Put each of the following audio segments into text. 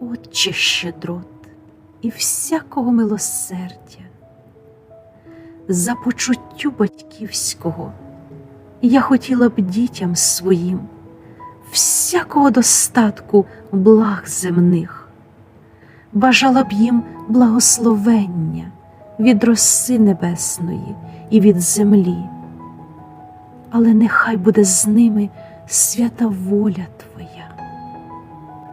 Отче щедрот і всякого милосердя, за почуттю батьківського я хотіла б дітям своїм всякого достатку благ земних, бажала б їм благословення від роси небесної і від землі, але нехай буде з ними свята воля Твоя.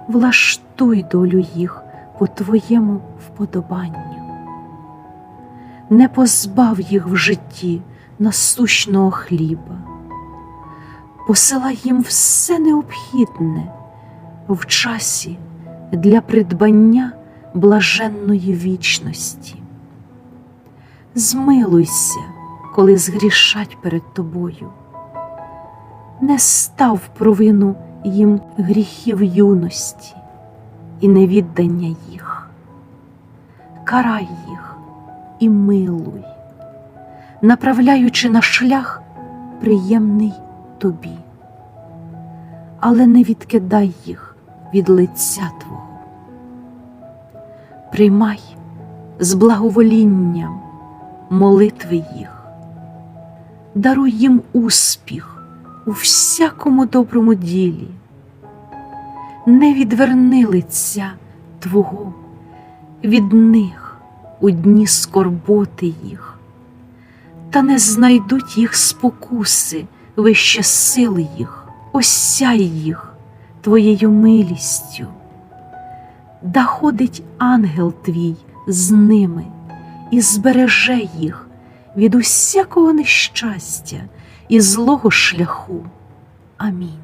Влаштуй долю їх по Твоєму вподобанню, не позбав їх в житті насущного хліба, посилай їм все необхідне в часі для придбання блаженної вічності. Змилуйся, коли згрішать перед тобою, не став провину їм гріхів юності і невіддання їх, карай їх і милуй, направляючи на шлях приємний тобі, але не відкидай їх від лиця Твого. Приймай з благоволінням молитви їх, даруй їм успіх у всякому доброму ділі, не відверни лиця Твого від них у дні скорботи їх, та не знайдуть їх спокуси вище сили їх, осяй їх Твоєю милістю. Да ходить ангел твій з ними і збереже їх від усякого нещастя і злого шляху. Амінь.